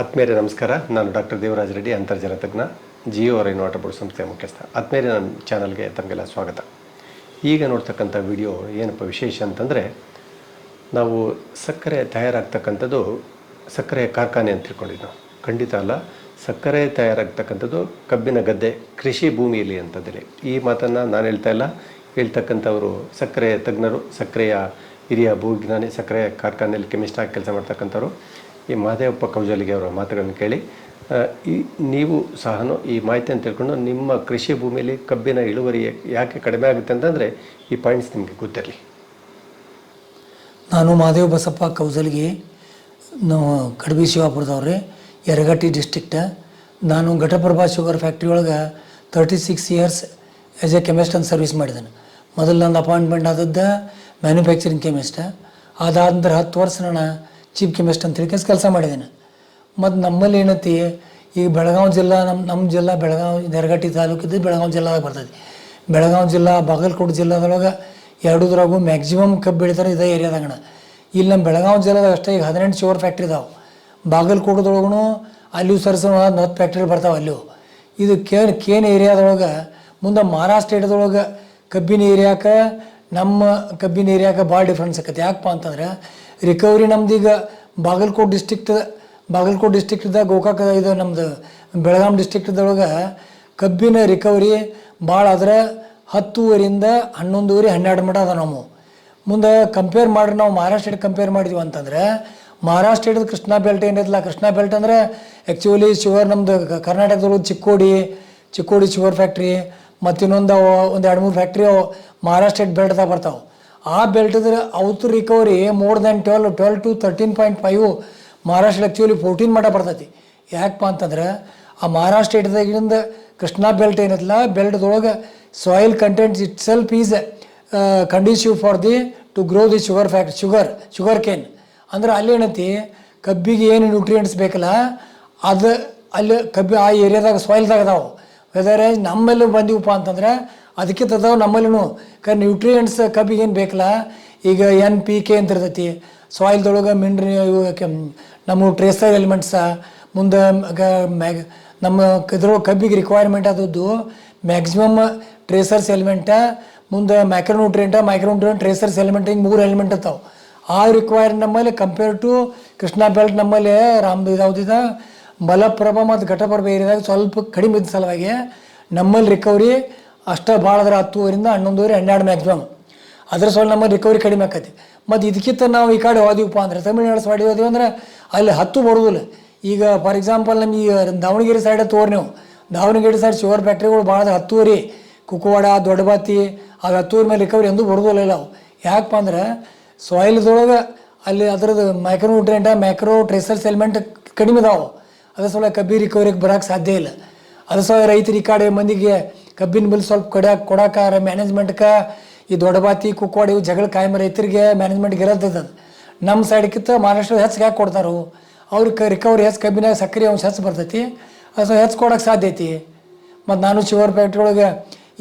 ಆತ್ಮೀಯರೇ ನಮಸ್ಕಾರ ನಾನು ಡಾಕ್ಟರ್ ದೇವರಾಜ್ ರೆಡ್ಡಿ ಅಂತರ್ಜಲ ತಜ್ಞ ಜಿಯೋ ರೈನ್ ವಾಟರ್ ಬೋರ್ಡ್ ಸಂಸ್ಥೆಯ ಮುಖ್ಯಸ್ಥ ಆತ್ಮೀಯರೇ ನಮ್ಮ ಚಾನಲ್ಗೆ ತಮಗೆಲ್ಲ ಸ್ವಾಗತ ಈಗ ನೋಡ್ತಕ್ಕಂಥ ವಿಡಿಯೋ ಏನಪ್ಪ ವಿಶೇಷ ಅಂತಂದರೆ ನಾವು ಸಕ್ಕರೆ ತಯಾರಾಗ್ತಕ್ಕಂಥದ್ದು ಸಕ್ಕರೆ ಕಾರ್ಖಾನೆ ಅಂತ ತಿಳ್ಕೊಂಡಿದ್ದು ಖಂಡಿತ ಅಲ್ಲ ಸಕ್ಕರೆ ತಯಾರಾಗ್ತಕ್ಕಂಥದ್ದು ಕಬ್ಬಿನ ಗದ್ದೆ ಕೃಷಿ ಭೂಮಿಯಲ್ಲಿ ಅಂತಂದರೆ ಈ ಮಾತನ್ನು ನಾನು ಹೇಳ್ತಾ ಇಲ್ಲ ಹೇಳ್ತಕ್ಕಂಥವರು ಸಕ್ಕರೆ ತಜ್ಞರು ಸಕ್ಕರೆಯ ಹಿರಿಯ ಭೂವಿಜ್ಞಾನಿ ಸಕ್ಕರೆ ಕಾರ್ಖಾನೆಯಲ್ಲಿ ಕೆಮಿಸ್ಟ್ ಆಗಿ ಕೆಲಸ ಮಾಡ್ತಕ್ಕಂಥವ್ರು ಈ ಮಹದೇವಪ್ಪ ಕೌಜಲಿಗೆ ಅವರ ಮಾತುಗಳನ್ನು ಕೇಳಿ ಈ ನೀವು ಸಹ ಈ ಮಾಹಿತಿಯನ್ನು ತಿಳ್ಕೊಂಡು ನಿಮ್ಮ ಕೃಷಿ ಭೂಮಿಯಲ್ಲಿ ಕಬ್ಬಿನ ಇಳುವರಿ ಯಾಕೆ ಕಡಿಮೆ ಆಗುತ್ತೆ ಅಂತಂದರೆ ಈ ಪಾಯಿಂಟ್ಸ್ ನಿಮಗೆ ಗೊತ್ತಿರಲಿ ನಾನು ಮಾದೇವ್ ಬಸಪ್ಪ ಕೌಜಲ್ಗೆ ನಾವು ಕಡಬಿ ಶಿವಾಪುರದವ್ರಿ ಯರಗಟ್ಟಿ ಡಿಸ್ಟಿಕ್ಟ ನಾನು ಘಟಪ್ರಭಾ ಶುಗರ್ ಫ್ಯಾಕ್ಟ್ರಿ ಒಳಗೆ thirty six years as a chemist ಅಂತ ಸರ್ವಿಸ್ ಮಾಡಿದ್ದೇನೆ ಮೊದಲು ನಂದು ಅಪಾಯಿಂಟ್ಮೆಂಟ್ ಆದದ್ದು ಮ್ಯಾನುಫ್ಯಾಕ್ಚರಿಂಗ್ ಕೆಮಿಸ್ಟ ಅದಾದ ನಂತರ ಹತ್ತು ವರ್ಷ ನಾನು ಚೀಫ್ ಕೆಮಿಸ್ಟ್ ಅಂತ ತಿಳ್ಕೊಂಡು ಕೆಲಸ ಮಾಡಿದ್ದೀನಿ ಮತ್ತು ನಮ್ಮಲ್ಲಿ ಏನೈತಿ ಈಗ ಬೆಳಗಾವಿ ಜಿಲ್ಲಾ ನಮ್ಮ ನಮ್ಮ ಜಿಲ್ಲಾ ಬೆಳಗಾವಿ ನೆರಗಟ್ಟಿ ತಾಲೂಕಿದ್ದು ಬೆಳಗಾವಿ ಜಿಲ್ಲಾದಾಗ ಬರ್ತದೆ ಬೆಳಗಾವಿ ಜಿಲ್ಲಾ ಬಾಗಲಕೋಟೆ ಜಿಲ್ಲಾದೊಳಗೆ ಎರಡೂದ್ರಾಗೂ ಮ್ಯಾಕ್ಸಿಮಮ್ ಕಬ್ಬು ಬೆಳೀತಾರೆ ಇದೇ ಏರಿಯಾದಾಗಣ ಇಲ್ಲಿ ನಮ್ಮ ಬೆಳಗಾವಿ ಜಿಲ್ಲಾದಾಗ ಅಷ್ಟೇ ಈಗ ಹದಿನೆಂಟು ಶುಗರ್ ಫ್ಯಾಕ್ಟ್ರಿ ಇದಾವೆ ಬಾಗಲಕೋಟದೊಳಗೂ ಅಲ್ಲಿಯೂ ಸರಿಸ ಹತ್ತು ಫ್ಯಾಕ್ಟ್ರಿ ಬರ್ತಾವೆ ಅಲ್ಲಿಯೂ ಇದು ಕೇನ್ ಕೇನ್ ಏರಿಯಾದೊಳಗೆ ಮುಂದೆ ಮಹಾರಾಷ್ಟ್ರ ಕಬ್ಬಿನ ಏರಿಯಾಕ ನಮ್ಮ ಕಬ್ಬಿನ ಏರಿಯಾಕ್ಕೆ ಭಾಳ ಡಿಫ್ರೆನ್ಸ್ ಆಕೈತೆ ಯಾಕಪ್ಪ ಅಂತಂದ್ರೆ ರಿಕವರಿ ನಮ್ದು ಈಗ ಬಾಗಲಕೋಟೆ ಡಿಸ್ಟಿಕ್ಟ್ ಬಾಗಲ್ಕೋಟ್ ಡಿಸ್ಟಿಕ್ಟ್ದಾಗ ಗೋಕಾಕ ಇದು ನಮ್ಮದು ಬೆಳಗಾಂ ಡಿಸ್ಟಿಕ್ಟ್ದೊಳಗೆ ಕಬ್ಬಿನ ರಿಕವರಿ ಭಾಳ ಆದ್ರೆ ಹತ್ತುವರಿಂದ ಹನ್ನೊಂದುವರೆ ಹನ್ನೆರಡು ಮಠ ಅದ ನಾವು ಮುಂದೆ ಕಂಪೇರ್ ಮಾಡ್ರಿ ನಾವು ಮಹಾರಾಷ್ಟ್ರ ಕಂಪೇರ್ ಮಾಡಿದ್ವಿ ಅಂತಂದ್ರೆ ಮಹಾರಾಷ್ಟ್ರ ಹಿಡಿದು ಕೃಷ್ಣ ಬೆಲ್ಟ್ ಏನಿರಲಿಲ್ಲ ಕೃಷ್ಣ ಬೆಲ್ಟ್ ಅಂದರೆ ಆ್ಯಕ್ಚುಲಿ ಶುಗರ್ ನಮ್ಮದು ಕರ್ನಾಟಕದೊಳಗೆ ಚಿಕ್ಕೋಡಿ ಚಿಕ್ಕೋಡಿ ಶುಗರ್ ಫ್ಯಾಕ್ಟ್ರಿ ಮತ್ತಿನ್ನೊಂದು ಒಂದು ಎರಡು ಮೂರು ಫ್ಯಾಕ್ಟ್ರಿ ಮಹಾರಾಷ್ಟ್ರ ಬೆಲ್ಟ್ದಾಗ ಬರ್ತಾವೆ ಆ ಬೆಲ್ಟದ ಔತ್ recovery more than twelve twelve to thirteen point five Maharashtra actually fourteen ಮಾಡ ಬರ್ತೈತಿ ಯಾಕಪ್ಪ ಅಂತಂದ್ರೆ ಆ ಮಹಾರಾಷ್ಟ್ರ ಸ್ಟೇಟ್ದಾಗಿಂದ ಕೃಷ್ಣಾ ಬೆಲ್ಟ್ ಏನೈತಲ್ಲ ಬೆಲ್ಟ್ದೊಳಗೆ soil contents itself is conducive for the to grow the sugar fact sugar sugarcane ಅಂದ್ರೆ ಅಲ್ಲಿ ಏನೈತಿ ಕಬ್ಬಿಗೆ ಏನು ನ್ಯೂಟ್ರಿಯೆಂಟ್ಸ್ ಬೇಕಲ್ಲ ಅದು ಅಲ್ಲಿ ಕಬ್ಬಿ ಆ ಏರಿಯಾದಾಗ ಸಾಯಿಲ್ದಾಗ ಅದಾವೆ ವೆದರ್ ನಮ್ಮೆಲ್ಲೂ ಬಂದಿವಪ್ಪ ಅಂತಂದ್ರೆ ಅದಕ್ಕೆ ತದಾವ ನಮ್ಮಲ್ಲಿನೂ ಕ ನ್ಯೂಟ್ರಿಯೆಂಟ್ಸ್ ಕಬ್ಬಿಗೆ ಏನು ಬೇಕಲ್ಲ ಈಗ ಎನ್ ಪಿ ಕೆ ಅಂತ ಇರ್ತೈತಿ ಸಾಯಿಲ್ದೊಳಗೆ ಮಿನ್ರಿ ನಮ್ಮ ಟ್ರೇಸರ್ ಎಲಿಮೆಂಟ್ಸ ಮುಂದೆ ಮ್ಯಾಗ ನಮ್ಮ ಇದ್ರೊಳಗೆ ಕಬ್ಬಿಗೆ ರಿಕ್ವೈರ್ಮೆಂಟ್ ಆದದ್ದು ಮ್ಯಾಕ್ಸಿಮಮ್ ಟ್ರೇಸರ್ಸ್ ಎಲಿಮೆಂಟ ಮುಂದೆ ಮೈಕ್ರೋನ್ಯೂಟ್ರಿಯೆಂಟ ಮೈಕ್ರೋನ್ಯೂಟ್ರಿಯೆಂಟ್ ಟ್ರೇಸರ್ಸ್ ಎಲಿಮೆಂಟ್ ಹಿಂಗೆ ಮೂರು ಎಲಿಮೆಂಟ್ ಇರ್ತಾವೆ ಆ ರಿಕ್ವೈರ್ ನಮ್ಮಲ್ಲಿ ಕಂಪೇರ್ ಟು ಕೃಷ್ಣ ಬೆಲ್ಟ್ ನಮ್ಮಲ್ಲಿ ರಾಮ್ ಇದಾವ್ದಿದ ಮಲಪ್ರಭಾ ಮತ್ತು ಘಟಪ್ರಭ ಏರಿಯಾದಾಗ ಸ್ವಲ್ಪ ಕಡಿಮೆ ಇದ್ದ ಸಲುವಾಗಿ ನಮ್ಮಲ್ಲಿ ರಿಕವರಿ ಅಷ್ಟು ಅದರ ಹತ್ತುವರಿಂದ ಹನ್ನೊಂದುವರೆ ಹನ್ನೆರಡು ಮ್ಯಾಕ್ಸಿಮಮ್ ಅದ್ರ ಸೊಳ್ಳೆ ನಮ್ಮ ರಿಕವರಿ ಕಡಿಮೆ ಆಕೈತಿ ಮತ್ತು ಇದಕ್ಕಿಂತ ನಾವು ಈ ಕಡೆ ಹೋದಿವಪ್ಪ ಅಂದರೆ ತಮಿಳುನಾಡು ಸೈಡ್ ಹೋದಿವಿ ಅಂದ್ರೆ ಅಲ್ಲಿ ಹತ್ತು ಬರೋದಿಲ್ಲ ಈಗ ಫಾರ್ ಎಕ್ಸಾಂಪಲ್ ನಮ್ಗೆ ಈಗ ದಾವಣಗೆರೆ ಸೈಡ್ ತೋರಿ ನೀವು ದಾವಣಗೆರೆ ಸೈಡ್ ಶುಗರ್ ಫ್ಯಾಕ್ಟ್ರಿಗಳು ಭಾಳ ಹತ್ತುವರಿ ಕುಕ್ಕವಾಡ ದೊಡ್ಡಬಾತಿ ಅದು ಹತ್ತುವರಿ ಮೇಲೆ ರಿಕವರಿ ಎಂದೂ ಬರುವುದಿಲ್ಲ ಇಲ್ಲ ಅವು ಯಾಕಪ್ಪ ಅಂದ್ರೆ ಸಾಯಿಲ್ದೊಳಗೆ ಅಲ್ಲಿ ಅದ್ರದ್ದು micro nutrient micro tracers element ಕಡಿಮೆ ಇದಾವೆ ಅದ್ರ ಸಲ ಕಬ್ಬಿ ರಿಕವರಿಗೆ ಬರೋಕ್ಕೆ ಸಾಧ್ಯ ಇಲ್ಲ ಅದ್ರ ಸಲ ರೈತರು ಈ ಕಡೆ ಮಂದಿಗೆ ಕಬ್ಬಿನ ಬಿಲ್ ಸ್ವಲ್ಪ ಕಡೆ ಕೊಡಾಕ ಮ್ಯಾನೇಜ್ಮೆಂಟ್ಗೆ ಈ ದೊಡ್ಡಬಾತಿ ಕುಕ್ಕೋಡಿ ಇವು ಜಗಳ ಕಾಯಂ ರೈತರಿಗೆ ಮ್ಯಾನೇಜ್ಮೆಂಟ್ಗೆ ಇರೋದದ ನಮ್ಮ ಸೈಡ್ಕಿತ್ತು ಮಹಾರಾಷ್ಟ್ರ ಹೆಚ್ಚಿಗೆ ಹಾಕಿ ಕೊಡ್ತಾರೆ ಅವ್ರಿಗೆ ಕ ರಿಕವರಿ ಹೆಚ್ಚು ಕಬ್ಬಿನಾಗ ಸಕ್ಕರೆ ಅವ್ನು ಹೆಚ್ಚು ಬರ್ತೈತಿ ಅದು ಹೆಚ್ಚು ಕೊಡಕ್ಕೆ ಸಾಧ್ಯ ಐತಿ ಮತ್ತು ನಾನು ಶುಗರ್ ಫ್ಯಾಕ್ಟ್ರಿ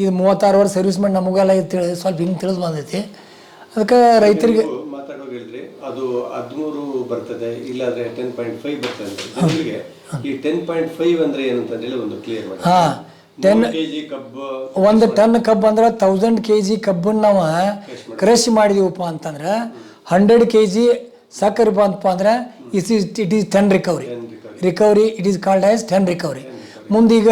ಇದು ಮೂವತ್ತಾರು ವರ್ಷ ಸರ್ವಿಸ್ ಮಾಡಿ ನಮಗೆಲ್ಲ ಇದು ಸ್ವಲ್ಪ ಹಿಂಗೆ ತಿಳಿದು ಬಂದೈತಿ ಅದಕ್ಕೆ ರೈತರಿಗೆ ಅದು ಹದಿಮೂರು ಬರ್ತದೆ ಈ ಒಂದು ಕ್ಲಿಯರ್ ಮಾಡಿ ಹಾಂ ಟೆನ್ ಒಂದು ಟನ್ ಕಬ್ ಅಂದ್ರೆ ತೌಸಂಡ್ ಕೆ ಜಿ ಕಬ್ಬನ್ನು ನಾವು ಕ್ರಶ್ ಮಾಡಿದೀವಪ್ಪ ಅಂತಂದ್ರೆ ಹಂಡ್ರೆಡ್ ಕೆ ಜಿ ಸಕ್ಕರೆ ಬಂತಪ್ಪ ಅಂದ್ರೆ is is it is ten recovery recovery it is called as ten recovery ಮುಂದೀಗ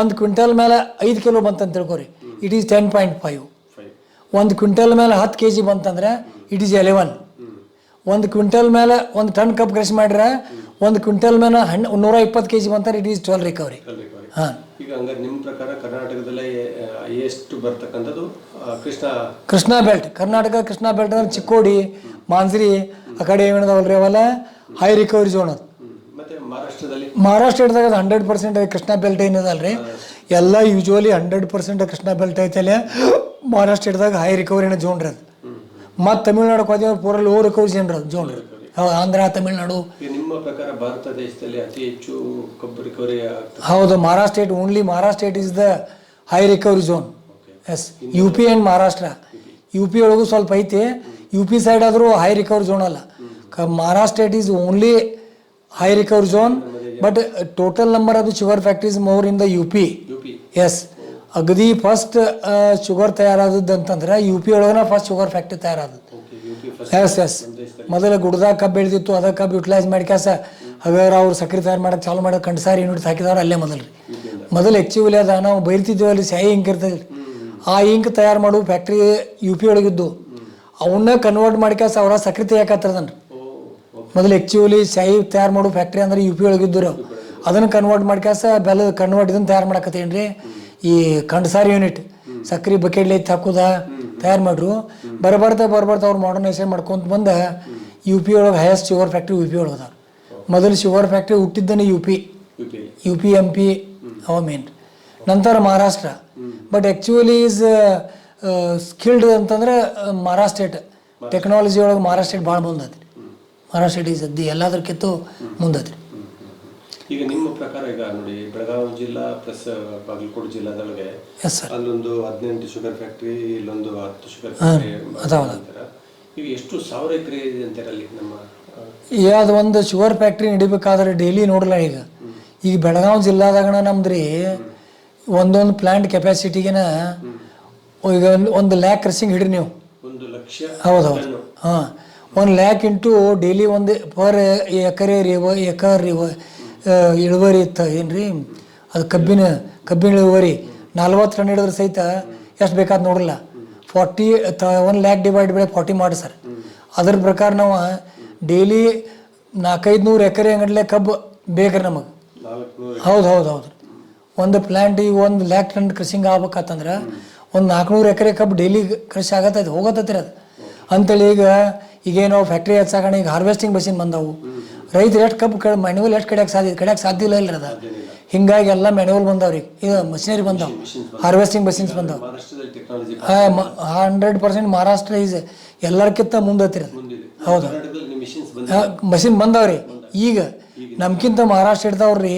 ಒಂದು ಕ್ವಿಂಟಲ್ ಮೇಲೆ ಐದು ಕಿಲೋ ಬಂತಂತ ತಿಳ್ಕೊರಿ it is ten point five ಒಂದು ಕ್ವಿಂಟಲ್ ಮೇಲೆ ಹತ್ತು ಕೆ ಜಿ ಬಂತಂದ್ರೆ ಇಟ್ ಈಸ್ ಎಲೆವನ್ ಒಂದು ಕ್ವಿಂಟಲ್ ಮೇಲೆ ಒಂದು ಟನ್ ಕಪ್ ಕ್ರಶ್ ಮಾಡ್ರೆ ಒಂದು ಕ್ವಿಂಟಲ್ ಮೇಲೆ ಹಣ್ಣು ನೂರ ಇಪ್ಪತ್ತು ಕೆ ಜಿ ಬಂತಾರೆ ಇಟ್ ಈಸ್ ಟ್ವೆಲ್ ರಿಕವರಿ ಹಾಂ ಈಗ ನಿಮ್ಮ ಪ್ರಕಾರ ಕರ್ನಾಟಕದಲ್ಲೇ ಎಷ್ಟು ಬರ್ತಕ್ಕಂಥದ್ದು ಕೃಷ್ಣ ಕೃಷ್ಣಾ ಬೆಲ್ಟ್ ಕರ್ನಾಟಕ ಕೃಷ್ಣ ಬೆಲ್ಟ್ ಅಂದ್ರೆ ಚಿಕ್ಕೋಡಿ ಮಾಂಜ್ರಿ ಆ ಕಡೆ ಏನಿದಾವಲ್ರಿ ಅವೆಲ್ಲ ಹೈ ರಿಕವರಿ ಜೋನ್ ಅದು ಮತ್ತೆ ಮಹಾರಾಷ್ಟ್ರದಲ್ಲಿ ಮಹಾರಾಷ್ಟ್ರದಾಗ ಅದು ಹಂಡ್ರೆಡ್ ಪರ್ಸೆಂಟ್ ಕೃಷ್ಣಾ ಬೆಲ್ಟ್ ಏನಿದಲ್ರಿ ಎಲ್ಲ usually hundred percent Krishna belt ಐತೆ ಮಹಾರಾಷ್ಟ್ರ ಮಹಾರಾಷ್ಟ್ರದಾಗ ಹೈ ರಿಕವರಿ ಜೋನ್ ರೀ ಅದು ಮತ್ತು ತಮಿಳ್ನಾಡಕ್ಕೆ ಹೋದ್ರೆ ಪೂರ ಲೋ ರಿಕವರಿ ಝೋನ್ ರೀ ರೀ ಆಂಧ್ರ ತಮಿಳುನಾಡು ನಿಮ್ಮ ಪ್ರಕಾರ ಭಾರತ ದೇಶದಲ್ಲಿ ಅತಿ ಹೆಚ್ಚು ಕಬ್ಬು ರಿಕವರಿ ಹೌದು Maharashtra state only Maharashtra state is the high recovery zone yes U P and Maharashtra U P ಒಳಗೂ ಸ್ವಲ್ಪ ಐತಿ ಯು ಪಿ ಸೈಡ್ ಆದರೂ ಹೈ ರಿಕವರಿ ಝೋನ್ ಅಲ್ಲ Maharashtra state is only high recovery zone but total number of the sugar factories more in the U P yes ಅಗದಿ first sugar ತಯಾರಾದದ್ದು ಅಂತಂದ್ರೆ U P ಒಳಗನ first sugar factory ತಯಾರಾದದ್ದು yes yes ಮೊದಲ ಗುಡ್ದಾಗ ಕಬ್ಬು ಬೆಳ್ದಿತ್ತು ಅದಕ್ಕೆ ಕಬ್ಬು ಯುಟಿಲೈಸ್ ಮಾಡ್ಕ್ಯಾಸ ಹಾಗಾದ್ರೆ ಅವ್ರು ಸಕ್ಕರೆ ತಯಾರು ಮಾಡೋಕೆ ಚಾಲು ಮಾಡೋಕೆ ಕಂಡಸಾರಿ ಯೂನಿಟ್ ಹಾಕಿದವ್ರು ಅಲ್ಲೇ ಮೊದಲು ರೀ ಮೊದಲು ಆ್ಯಕ್ಚುಲಿ ಅದ ನಾವು ಬೈರ್ತಿದ್ವಿ ಅಲ್ಲಿ ಸ್ಯಾಯಿ ಇಂಕ್ ಇರ್ತದೆ ಆ ಇಂಕ್ ತಯಾರು ಮಾಡೋ ಫ್ಯಾಕ್ಟ್ರಿ ಯು ಪಿ ಒಳಗಿದ್ದು ಅವನ್ನ ಕನ್ವರ್ಟ್ ಮಾಡ್ಕ್ಯಾಸ ಅವರ ಸಕ್ಕರೆ ತೆಗಿಯಾಕತ್ತದನ್ ಮೊದಲು ಒಲಿ ಸ್ಯಾಯಿ ತಯಾರು ಮಾಡೋ ಫ್ಯಾಕ್ಟ್ರಿ ಅಂದ್ರೆ ಯು ಪಿ ಒಳಗಿದ್ದು ರೀ ಅದನ್ನು ಕನ್ವರ್ಟ್ ಮಾಡ್ಕ್ಯಾಸ ಬೆಲ್ಲ ಕನ್ವರ್ಟ್ ಇದನ್ನು ತಯಾರು ಮಾಡಾಕತ್ತೇನು ರೀ ಈ ಕಂಡಸಾರ್ ಯೂನಿಟ್ ಸಕ್ರೆ ಬಕೆಟ್ಲಿ ಎತ್ತಿ ತಯಾರು ಮಾಡ್ರು ಬರಬಾರ್ದ ಬರಬಾರ್ದು ಅವ್ರು ಮಾಡರ್ನೈಸೇಷನ್ ಮಾಡ್ಕೊಂತ ಬಂದ ಯು ಪಿ ಒಳಗೆ highest sugar factory U P ಒಳಗೆ ಅದಾರ ಮೊದಲು sugar factory ಹುಟ್ಟಿದ್ದಾನೆ U P U P M P ಅವ ಮೇನ್ ನಂತರ Maharashtra but actually is skilled ಅಂತಂದ್ರೆ ಮಹಾರಾಷ್ಟ್ರ ಸ್ಟೇಟ್ ಟೆಕ್ನಾಲಜಿ ಒಳಗೆ ಮಹಾರಾಷ್ಟ್ರ ಸ್ಟೇಟ್ ಭಾಳ ಮುಂದೈತಿ ಮಹಾರಾಷ್ಟ್ರ ಸ್ಟೇಟ್ ಈಸ್ ಅದ್ದಿ ಕಿತ್ತು ಮುಂದೈತಿ ಈಗ ನಿಮ್ಮ ಪ್ರಕಾರ ಈಗ ನೋಡಿ ಬೆಳಗಾವಿ ಜಿಲ್ಲಾ ಪ್ಲಸ್ ಬಾಗಲಕೋಟೆ ಜಿಲ್ಲಾದೊಳಗೆ ಅಲ್ಲೊಂದು ಹದಿನೆಂಟು ಶುಗರ್ ಫ್ಯಾಕ್ಟ್ರಿ ಇಲ್ಲೊಂದು ಹತ್ತು ಶುಗರ್ ಫ್ಯಾಕ್ಟ್ರಿ ಈಗ ಎಷ್ಟು ಸಾವಿರ ಎಕರೆ ಇದೆ ಅಂತಾರೆ ಅಲ್ಲಿ ನಮ್ಮ ಯಾವ್ದು ಒಂದು ಶುಗರ್ ಫ್ಯಾಕ್ಟ್ರಿ ನಡಿಬೇಕಾದ್ರೆ ಡೈಲಿ ನೋಡಲ್ಲ ಈಗ ಈಗ ಬೆಳಗಾವಿ ಜಿಲ್ಲಾದಾಗಣ ರೀ ಒಂದೊಂದು ಪ್ಲಾಂಟ್ ಕೆಪಾಸಿಟಿಗೆನ ಈಗ ಒಂದು ಲ್ಯಾಕ್ ಕ್ರಸಿಂಗ್ ಹಿಡ್ರಿ ನೀವು ಒಂದು ಲಕ್ಷ ಹೌದು ಹೌದು ಹಾಂ ಒಂದು ಲ್ಯಾಕ್ ಇಂಟು ಡೈಲಿ ಒಂದು ಪರ್ ಎಕರೆ ರೀವ ಎಕರ್ ರೀವ ಇಳುವರಿ ಇತ್ತು ಏನು ರೀ ಅದು ಕಬ್ಬಿನ ಕಬ್ಬಿನ ಇಳುವರಿ ನಲ್ವತ್ತು ರನ್ ಹಿಡಿದ್ರೆ ಸಹಿತ ಎಷ್ಟು ಬೇಕಾದ ನೋಡಲ್ಲ ಫಾರ್ಟಿ ಒನ್ ಲ್ಯಾಕ್ ಡಿವೈಡ್ ಬೆಳೆ ಫಾರ್ಟಿ ಮಾಡಿ ಸರ್ ಅದ್ರ ಪ್ರಕಾರ ನಾವು ಡೈಲಿ ನಾಲ್ಕೈದು ನೂರು ಎಕರೆ ಅಂಗಡಲೆ ಕಬ್ಬು ಬೇಕ್ರಿ ನಮಗೆ ಹೌದು ಹೌದು ಹೌದು ಒಂದು ಪ್ಲ್ಯಾಂಟಿಗೆ ಒಂದು ಲ್ಯಾಕ್ ಟನ್ ಕೃಷಿಂಗ್ ಆಗ್ಬೇಕಂತಂದ್ರೆ ಒಂದು ನಾಲ್ಕುನೂರು ಎಕರೆ ಕಬ್ಬು ಡೈಲಿ ಕೃಷಿ ಆಗತ್ತೈತೆ ಹೋಗತ್ತೈತಿ ಅದು ಅಂತೇಳಿ ಈಗ ಈಗೇನೋ ಫ್ಯಾಕ್ಟ್ರಿ ಹಚ್ಚಾಕಣ ಈಗ ಹಾರ್ವೆಸ್ಟಿಂಗ್ ಮಷಿನ್ ಬಂದವು ರೈತರು ಎಷ್ಟು ಕಬ್ಬು ಕಡೆ ಮ್ಯಾನ್ಯುವಲ್ ಎಷ್ಟು ಕಡೆಯಕ್ಕೆ ಸಾಧ್ಯ ಕಡೆಯಕ್ಕೆ ಸಾಧ್ಯ ಇಲ್ಲ ಇಲ್ಲರಿ ಹಿಂಗಾಗಿ ಎಲ್ಲ ಮ್ಯಾನ್ಯುವಲ್ ಬಂದಾವ್ರಿ ಈಗ ಮಷಿನರಿ ಬಂದವು ಹಾರ್ವೆಸ್ಟಿಂಗ್ ಮಷಿನ್ಸ್ ಬಂದಾವೆ ಹಂಡ್ರೆಡ್ ಪರ್ಸೆಂಟ್ ಮಹಾರಾಷ್ಟ್ರ ಈಸ್ ಎಲ್ಲರ್ಕಿಂತ ಮುಂದತ್ತಿರ ಹೌದು ಮಷಿನ್ ಬಂದವ್ರಿ ಈಗ ನಮ್ಗಿಂತ ಮಹಾರಾಷ್ಟ್ರ ಇಡ್ತಾವ್ರಿ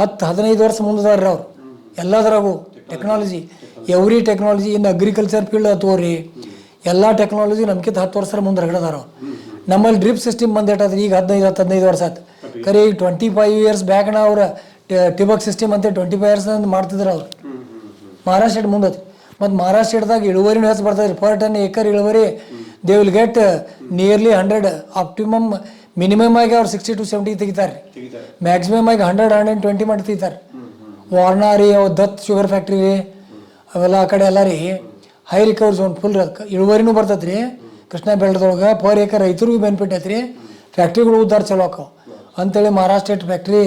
ಹತ್ತು ಹದಿನೈದು ವರ್ಷ ಮುಂದದವ್ರಿ ಅವ್ರು ಎಲ್ಲದರಾಗು technology every technology in agriculture field ರೀ ಎಲ್ಲ ಟೆಕ್ನಾಲಜಿ ನಮ್ಗಿಂತ ಹತ್ತು ವರ್ಷ ಮುಂದೆ ರಗಡದಾರು ನಮ್ಮಲ್ಲಿ ಡ್ರಿಪ್ ಸಿಸ್ಟಮ್ ಬಂದೇಟಾದ್ರೆ ಈಗ ಹದಿನೈದು ಹತ್ತು ಹದಿನೈದು ವರ್ಷ ಆಯ್ತು ಕರೆ ಈಗ ಟ್ವೆಂಟಿ ಫೈವ್ ಇಯರ್ಸ್ ಬ್ಯಾಕ್ನ ಅವ್ರ ಟಿಬಕ್ ಸಿಸ್ಟಮ್ ಅಂತ ಟ್ವೆಂಟಿ ಫೈವ್ ಇಯರ್ಸ್ ಅಂತ ಮಾಡ್ತಿದ್ರು ಅವ್ರು ಮಹಾರಾಷ್ಟ್ರ ಮುಂದೆ ಮತ್ತು ಮಹಾರಾಷ್ಟ್ರದಾಗ ಇಳುವರಿ ಹೆಸರು ಬರ್ತದೆ ಪರ್ ಟನ್ ಏಕರ್ ಇಳುವರಿ they will get nearly hundred optimum minimum ಆಗಿ ಅವ್ರು ಸಿಕ್ಸ್ಟಿ ಟು ಸೆವೆಂಟಿ ತೆಗಿತಾರೆ ಮ್ಯಾಕ್ಸಿಮಮ್ ಆಗಿ ಹಂಡ್ರೆಡ್ ಹಂಡ್ರೆಡ್ ಟ್ವೆಂಟಿ ಮಾಡಿ ತೆಗಿತಾರೆ ವಾರ್ನಾ ದತ್ ಶುಗರ್ ಫ್ಯಾಕ್ಟ್ರಿ ಅವೆಲ್ಲ ಆ ಕಡೆ ಎಲ್ಲ ರೀ ಹೈ ರಿಕವರ್ ಝೋನ್ ಫುಲ್ ಇಳುವರಿನೂ ಬರ್ತೈತೆ ರೀ ಕೃಷ್ಣ ಬೆಲ್ಟ್ದೊಳಗೆ ಪರ್ ಏಕರ್ ರೈತರಿಗೂ ಬೆನಿಫಿಟ್ ಐತ್ರಿ ಫ್ಯಾಕ್ಟ್ರಿಗಳು ಉದ್ದಾರ ಚಲೋ ಅಂತ ಅಂತೇಳಿ ಮಹಾರಾಷ್ಟ್ರ ಸ್ಟೇಟ್ ಫ್ಯಾಕ್ಟ್ರಿ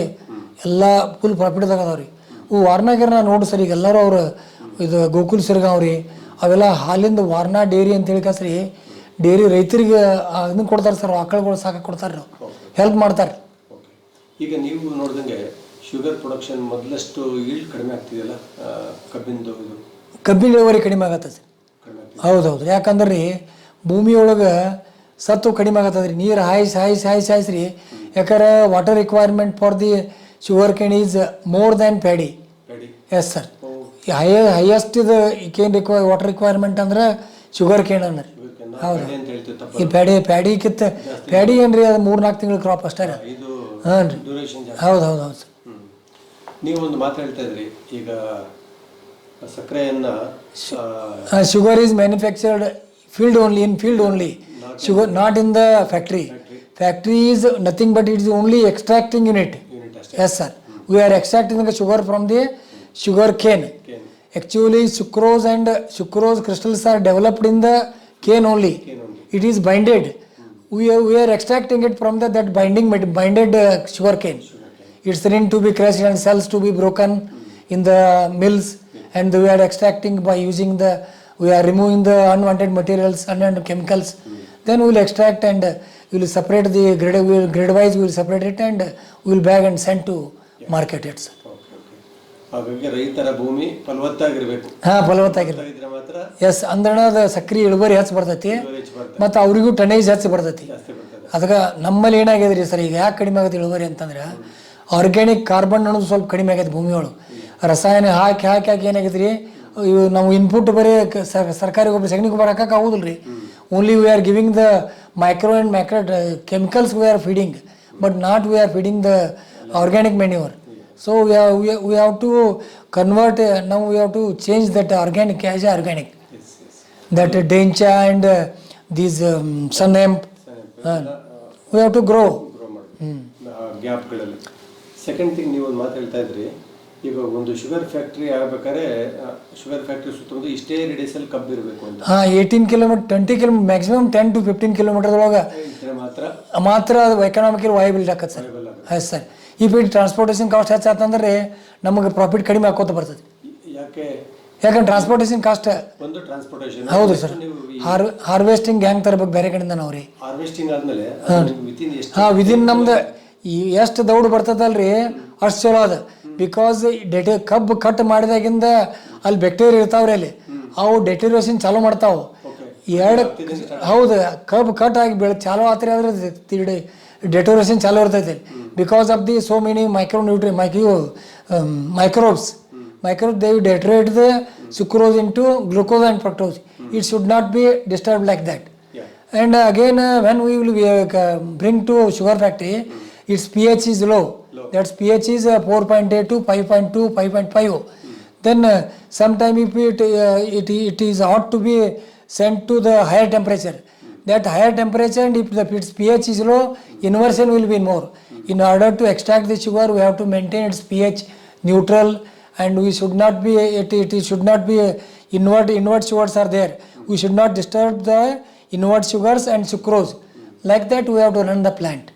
ಎಲ್ಲ ಫುಲ್ ಪ್ರಾಫಿಟ್ ಅದಾವ ರೀ ಇವು ವಾರ್ನಾಗಿರ್ನ ನೋಡಿ ಸರ್ ಈಗ ಎಲ್ಲರೂ ಅವರು ಇದು ಗೋಕುಲ್ ಸಿರ್ಗಾವ್ ರೀ ಅವೆಲ್ಲ ಹಾಲಿಂದ ವಾರ್ನಾ ಡೇರಿ ಹೇಳಿ ಕಸ್ರಿ ಡೇರಿ ರೈತರಿಗೆ ಅದನ್ನು ಕೊಡ್ತಾರೆ ಸರ್ ಆಕಳುಗಳು ಸಾಕ ಕೊಡ್ತಾರೆ ಹೆಲ್ಪ್ ಮಾಡ್ತಾರೆ ಈಗ ನೀವು ನೋಡಿದಂಗೆ ಶುಗರ್ ಪ್ರೊಡಕ್ಷನ್ ಮೊದಲಷ್ಟು ಈಲ್ಡ್ ಕಡಿಮೆ ಆಗ್ತಿದೆಯಲ್ಲ ಕಬ್ಬಿನ ಇಳುವರಿ ಕಡಿಮೆ ಆಗತ್ತೆ ಸರ್ ಹೌದೌದು ಯಾಕಂದ್ರೆ ರೀ ಭೂಮಿಯೊಳಗೆ ಸತ್ತು ಕಡಿಮೆ ಆಗತ್ತದ ರೀ ನೀರು ಹಾಯಿಸಿ ಹಾಯಿಸಿ ಹಾಯಿಸಿ ರೀ ಯಾಕಂದ್ರೆ water requirement for the sugar cane is more than paddy yes sir high highest ಇದು ಏನು ರಿಕ್ವೈ ವಾಟರ್ ರಿಕ್ವೈರ್ಮೆಂಟ್ ಅಂದ್ರೆ ಶುಗರ್ ಕೇನ್ ಅನ್ನ ಹೌದು ಈ ಪ್ಯಾಡಿ ಪ್ಯಾಡಿ ಕಿತ್ತ ಪ್ಯಾಡಿ ಏನು ಅದು ಮೂರು ನಾಲ್ಕು ತಿಂಗಳು ಕ್ರಾಪ್ ಅಷ್ಟೇ ರೀ ಹಾಂ ರೀ ಹೌದು ಹೌದು ಹೌದು ಸರ್ ನೀವೊಂದು ಮಾತು ಹೇಳ್ತಾ ಇದ್ರಿ ಈಗ Uh, sugar is manufactured in field only. Sugar not in the factory. Factory is nothing but it is only extracting unit. Yes, sir. We are extracting the sugar from the sugar cane. Actually, sucrose and sucrose crystals are developed in the cane only. It is binded. Hmm. We are extracting it from that binded uh, sugar cane. It's then to be crushed and cells to be broken hmm. in the mills. and we are extracting by using the we are removing the unwanted materials and chemicals. Then we will extract and we will separate the grade we grade wise we will separate it and we will bag and send to market it. okay ಹಾಗಾಗಿ ರೈತರ ಭೂಮಿ ಫಲವತ್ತಾಗಿರ್ಬೇಕು ಹಾ ಫಲವತ್ತಾಗಿರ್ಬೇಕು ಇದ್ರೆ ಮಾತ್ರ S ಅಂದ್ರಣದ ಸಕ್ರಿ ಇಳುವರಿ ಹೆಚ್ಚು ಬರ್ತೈತಿ ಹೆಚ್ಚು ಬರ್ತದೆ ಮತ್ತು ಅವರಿಗೂ ಟನೇಜ್ ಹೆಚ್ಚು ಬರ್ತೈತಿ ಜಾಸ್ತಿ ಬರ್ತದೆ ಅದಕ್ಕೆ ನಮ್ಮಲ್ಲಿ ಏನಾಗಿದೆ ರೀ ಸರ್ ಈಗ ಯಾಕೆ ಕಡಿಮೆ ಆಗುತ್ತೆ ಇಳುವರಿ ಅಂತಂದ್ರೆ ಆರ್ಗ್ಯಾನಿಕ್ ಕಾರ್ಬನ್ ಅನ್ನೋದು ಸ್ವಲ್ಪ ಕಡಿಮೆ ರಸಾಯನ ಹಾಕಿ ಹಾಕಿ ಹಾಕಿ ಏನಾಗೈತೆ ರೀ ಇವು ನಾವು ಇನ್ಪುಟ್ ಬರೀ ಸರ್ಕಾರಿ ಗೊಬ್ಬರ ಸಗಣಿ ಗೊಬ್ಬರ ಹಾಕಕ್ಕೆ ಆಗೋದಿಲ್ಲ ರೀ only we are giving the micro and micro chemicals we are feeding but not we are feeding the organic manure so we we have to convert ನಾವು we have to change that organic as a organic that dhaincha and these sunn hemp we have to grow ಹ್ಞೂ second thing ನೀವು ಒಂದು ಮಾತು ಹೇಳ್ತಾ ಇದ್ರಿ ಈಗ ಒಂದು sugar factory ಆಗ್ಬೇಕಾದ್ರೆ ಶುಗರ್ ಫ್ಯಾಕ್ಟ್ರಿ ಸುತ್ತಮುತ್ತ ಇಷ್ಟೇ ರೇಡಿಯಸಲ್ಲಿ ಕಬ್ಬು ಇರಬೇಕು ಅಂತ ಹಾಂ eighteen kilometre twenty kilometre maximum ten to fifteen kilometre ಒಳಗೆ ಮಾತ್ರ ಮಾತ್ರ ಅದು ಎಕನಾಮಿಕಲಿ ವಯಬಿಲಿಟಿ ಆಕತ್ತೆ ಸರ್ ಹಾಂ ಸರ್ ಈ ಬಿಟ್ಟು ಟ್ರಾನ್ಸ್ಪೋರ್ಟೇಷನ್ ಕಾಸ್ಟ್ ಅಂತಂದ್ರೆ ನಮಗೆ ಪ್ರಾಫಿಟ್ ಕಡಿಮೆ ಹಾಕೋತ ಬರ್ತದೆ ಯಾಕೆ ಯಾಕಂದ್ರೆ ಟ್ರಾನ್ಸ್ಪೋರ್ಟೇಷನ್ ಕಾಸ್ಟ್ ಒಂದು ಟ್ರಾನ್ಸ್ಪೋರ್ಟೇಷನ್ ಹೌದು ಸರ್ ಹಾರ್ ಹಾರ್ವೆಸ್ಟಿಂಗ್ ಹೆಂಗೆ ತರಬೇಕು ಬೇರೆ ಕಡೆಯಿಂದ ನಾವು ರೀ ಹಾರ್ವೆಸ್ಟಿಂಗ್ ಆದಮೇಲೆ ಹಾಂ ವಿದಿನ್ ನಮ್ದು ಈ ಎಷ್ಟು ದೌಡ್ ಬರ್ತದಲ್ರಿ ಅಷ್ಟು ಚಲೋ ಅದ ಬಿಕಾಸ್ ಡೆಟೆ ಕಬ್ಬು ಕಟ್ ಮಾಡಿದಾಗಿಂದ ಅಲ್ಲಿ ಬ್ಯಾಕ್ಟೀರಿಯಾ ಇರ್ತಾವ್ರಿ ಅಲ್ಲಿ ಅವು ಡೆಟೇರಿಯೇಷನ್ ಚಾಲೂ ಮಾಡ್ತಾವೆ ಎರಡು ಹೌದು ಕಬ್ ಕಟ್ ಆಗಿ ಬೆಳೆ ಚಾಲು ಆತ್ರಿ ಅಂದ್ರೆ ತಿಡಿ ಡೆಟೋರೇಷನ್ ಚಾಲೂ ಇರ್ತೈತಿ because of the so many micro nutri micro microbes micro Dev deteriorate the sucrose into glucose and fructose it should not be disturb like that and again when we will bring to sugar factory it's P H is low That's pH is uh, 4.8 to 5.2, 5.5. Then uh, sometime if it, uh, it, it is ought to be sent to the higher temperature. That higher temperature and if the its pH is low, inversion will be more. In order to extract the sugar, we have to maintain its pH neutral and we should not be, it, it should not be invert inward sugars are there. We should not disturb the inward sugars and sucrose. Like that we have to run the plant.